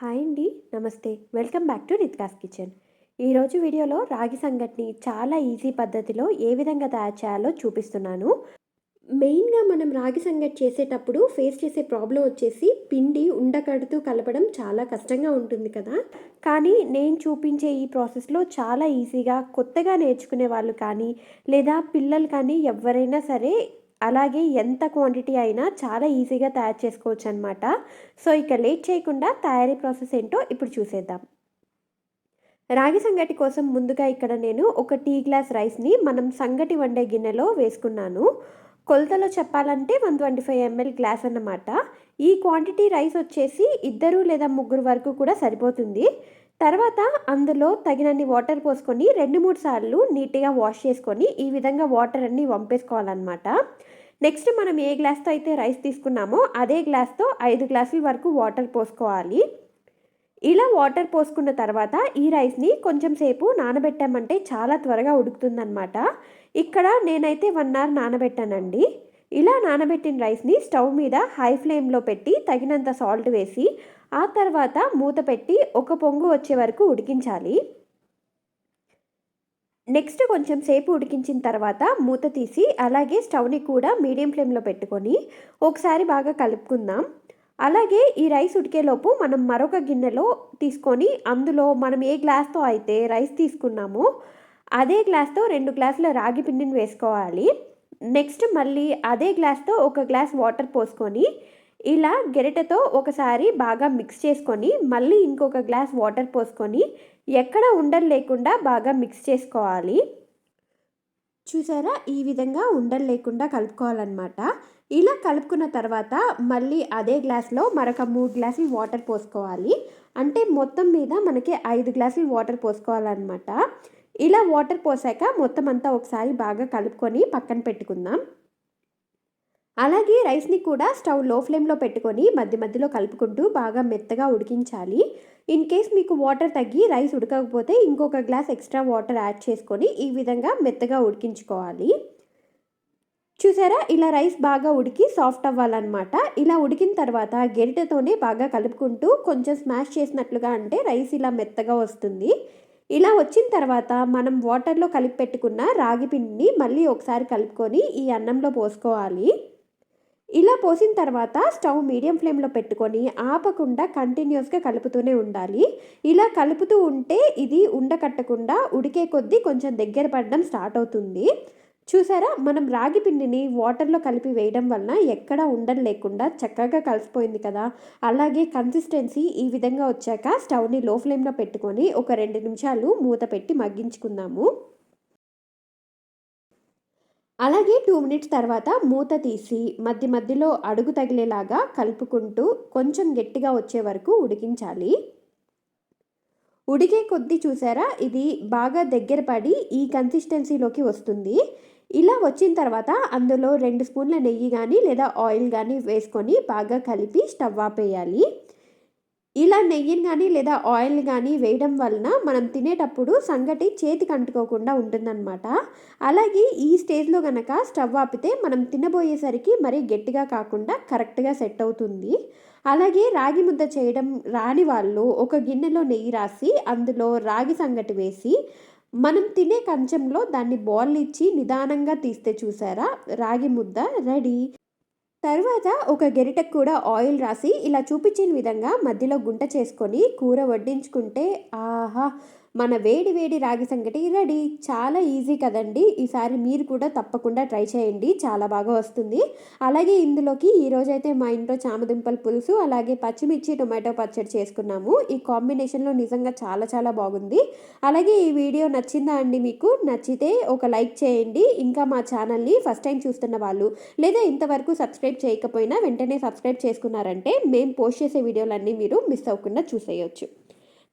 Hi అండి నమస్తే. Welcome back to Ritka's kitchen. ఈరోజు వీడియోలో రాగి సంగటిని చాలా ఈజీ పద్ధతిలో ఏ విధంగా తయారు చేయాలో చూపిస్తున్నాను. మెయిన్గా మనం రాగి సంగటి చేసేటప్పుడు ఫేస్ చేసే ప్రాబ్లం వచ్చేసి పిండి ఉండకడుతూ కలపడం చాలా కష్టంగా ఉంటుంది కదా. కానీ నేను చూపించే ఈ ప్రాసెస్లో చాలా ఈజీగా కొత్తగా నేర్చుకునే వాళ్ళు కానీ లేదా పిల్లలు కానీ ఎవరైనా సరే అలాగే ఎంత క్వాంటిటీ అయినా చాలా ఈజీగా తయారు చేసుకోవచ్చు అనమాట సో ఇక లేట్ చేయకుండా తయారీ ప్రాసెస్ ఏంటో ఇప్పుడు చూసేద్దాం. రాగి సంగటి కోసం ముందుగా ఇక్కడ నేను ఒక టీ గ్లాస్ రైస్ని మనం సంగటి వండే గిన్నెలో వేసుకున్నాను. కొలతలో చెప్పాలంటే one twenty five ML glass అన్నమాట. ఈ క్వాంటిటీ రైస్ వచ్చేసి ఇద్దరు లేదా ముగ్గురు వరకు కూడా సరిపోతుంది. తర్వాత అందులో తగినన్ని వాటర్ పోసుకొని రెండు మూడు సార్లు నీట్గా వాష్ చేసుకొని ఈ విధంగా వాటర్ అన్నీ వంపేసుకోవాలన్నమాట. నెక్స్ట్ మనం ఏ గ్లాస్తో అయితే రైస్ తీసుకున్నామో అదే గ్లాస్తో ఐదు గ్లాసుల వరకు వాటర్ పోసుకోవాలి. ఇలా వాటర్ పోసుకున్న తర్వాత ఈ రైస్ని కొంచెం సేపు నానబెట్టామంటే చాలా త్వరగా ఉడుకుతుందనమాట ఇక్కడ నేనైతే వన్ అవర్ నానబెట్టానండి. ఇలా నానబెట్టిన రైస్ని స్టవ్ మీద హై ఫ్లేమ్లో పెట్టి తగినంత సాల్ట్ వేసి ఆ తర్వాత మూత పెట్టి ఒక పొంగు వచ్చే వరకు ఉడికించాలి. నెక్స్ట్ కొంచెం సేపు ఉడికించిన తర్వాత మూత తీసి అలాగే స్టవ్ని కూడా మీడియం ఫ్లేమ్లో పెట్టుకొని ఒకసారి బాగా కలుపుకుందాం. అలాగే ఈ రైస్ ఉడికేలోపు మనం మరొక గిన్నెలో తీసుకొని అందులో మనం ఏ గ్లాస్తో అయితే రైస్ తీసుకున్నామో అదే గ్లాస్తో రెండు గ్లాసుల రాగి పిండిని వేసుకోవాలి. నెక్స్ట్ మళ్ళీ అదే గ్లాస్తో ఒక గ్లాస్ వాటర్ పోసుకొని ఇలా గెరిటతో ఒకసారి బాగా మిక్స్ చేసుకొని మళ్ళీ ఇంకొక గ్లాస్ వాటర్ పోసుకొని ఎక్కడ ఉండలు లేకుండా బాగా మిక్స్ చేసుకోవాలి. చూసారా? ఈ విధంగా ఉండలు లేకుండా కలుపుకోవాలన్నమాట. ఇలా కలుపుకున్న తర్వాత మళ్ళీ అదే గ్లాస్లో మరొక మూడు గ్లాసులు వాటర్ పోసుకోవాలి. అంటే మొత్తం మీద మనకి ఐదు గ్లాసులు వాటర్ పోసుకోవాలన్నమాట. ఇలా వాటర్ పోసాక మొత్తం అంతా ఒకసారి బాగా కలుపుకొని పక్కన పెట్టుకుందాం. అలాగే రైస్ని కూడా స్టవ్లో ఫ్లేమ్లో పెట్టుకొని మధ్య మధ్యలో కలుపుకుంటూ బాగా మెత్తగా ఉడికించాలి. ఇన్ కేస్ మీకు వాటర్ తగ్గి రైస్ ఉడకకపోతే ఇంకొక గ్లాస్ ఎక్స్ట్రా వాటర్ యాడ్ చేసుకొని ఈ విధంగా మెత్తగా ఉడికించుకోవాలి. చూసారా? ఇలా రైస్ బాగా ఉడికి సాఫ్ట్ అవ్వాలన్నమాట. ఇలా ఉడికిన తర్వాత గెరిటతోనే బాగా కలుపుకుంటూ కొంచెం స్మాష్ చేసినట్లుగా అంటే రైస్ ఇలా మెత్తగా వస్తుంది. ఇలా వచ్చిన తర్వాత మనం వాటర్లో కలిపి పెట్టుకున్న రాగి పిండిని మళ్ళీ ఒకసారి కలుపుకొని ఈ అన్నంలో పోసుకోవాలి. ఇలా పోసిన తర్వాత స్టవ్ మీడియం ఫ్లేమ్లో పెట్టుకొని ఆపకుండా కంటిన్యూస్గా కలుపుతూనే ఉండాలి. ఇలా కలుపుతూ ఉంటే ఇది ఉండకట్టకుండా ఉడికే కొద్దీ కొంచెం దగ్గర పడడం స్టార్ట్ అవుతుంది. చూసారా? మనం రాగి పిండిని వాటర్లో కలిపి వేయడం వలన ఎక్కడ ఉండలు లేకుండా చక్కగా కలిసిపోయింది కదా. అలాగే కన్సిస్టెన్సీ ఈ విధంగా వచ్చాక స్టవ్ని లో ఫ్లేమ్లో పెట్టుకొని ఒక రెండు నిమిషాలు మూత పెట్టి మగ్గించుకుందాము. అలాగే టూ మినిట్స్ తర్వాత మూత తీసి మధ్య మధ్యలో అడుగు తగిలేలాగా కలుపుకుంటూ కొంచెం గట్టిగా వచ్చే వరకు ఉడికించాలి. ఉడికే కొద్దీ చూసారా? ఇది బాగా దగ్గర పడి ఈ కన్సిస్టెన్సీలోకి వస్తుంది. ఇలా వచ్చిన తర్వాత అందులో రెండు స్పూన్ల నెయ్యి కానీ లేదా ఆయిల్ కానీ వేసుకొని బాగా కలిపి స్టవ్ ఆపేయాలి. ఇలా నెయ్యిని కానీ లేదా ఆయిల్ కానీ వేయడం వలన మనం తినేటప్పుడు సంగటి చేతికి అంటుకోకుండా ఉంటుందన్నమాట. అలాగే ఈ స్టేజ్లో కనుక స్టవ్ ఆపితే మనం తినబోయేసరికి మరీ గట్టిగా కాకుండా కరెక్ట్గా సెట్ అవుతుంది. అలాగే రాగి ముద్ద చేయడం రాని వాళ్ళు ఒక గిన్నెలో నెయ్యి రాసి అందులో రాగి సంగటి వేసి మనం తినే కంచంలో దాన్ని బాల్ ఇచ్చి నిదానంగా తీస్తే చూసారా? రాగి ముద్ద రెడీ తర్వాత ఒక గెరిటకు కూడా ఆయిల్ రాసి ఇలా చూపించిన విధంగా మధ్యలో గుంట చేసుకొని కూర వడ్డించుకుంటే ఆహా! మన వేడి వేడి రాగి సంగటి రెడీ. చాలా ఈజీ కదండి. ఈసారి మీరు కూడా తప్పకుండా ట్రై చేయండి. చాలా బాగా వస్తుంది. అలాగే ఇందులోకి ఈరోజైతే మా ఇంట్లో చామదుంపల పులుసు అలాగే పచ్చిమిర్చి టొమాటో పచ్చడి చేసుకున్నాము. ఈ కాంబినేషన్లో నిజంగా చాలా చాలా బాగుంది. అలాగే ఈ వీడియో నచ్చిందా అండి మీకు? నచ్చితే ఒక లైక్ చేయండి. ఇంకా మా ఛానల్ని ఫస్ట్ టైం చూస్తున్న వాళ్ళు లేదా ఇంతవరకు సబ్స్క్రైబ్ చేయకపోయినా వెంటనే సబ్స్క్రైబ్ చేసుకున్నారంటే మేము పోస్ట్ చేసే వీడియోలన్నీ మీరు మిస్ అవ్వకుండా చూసేయచ్చు.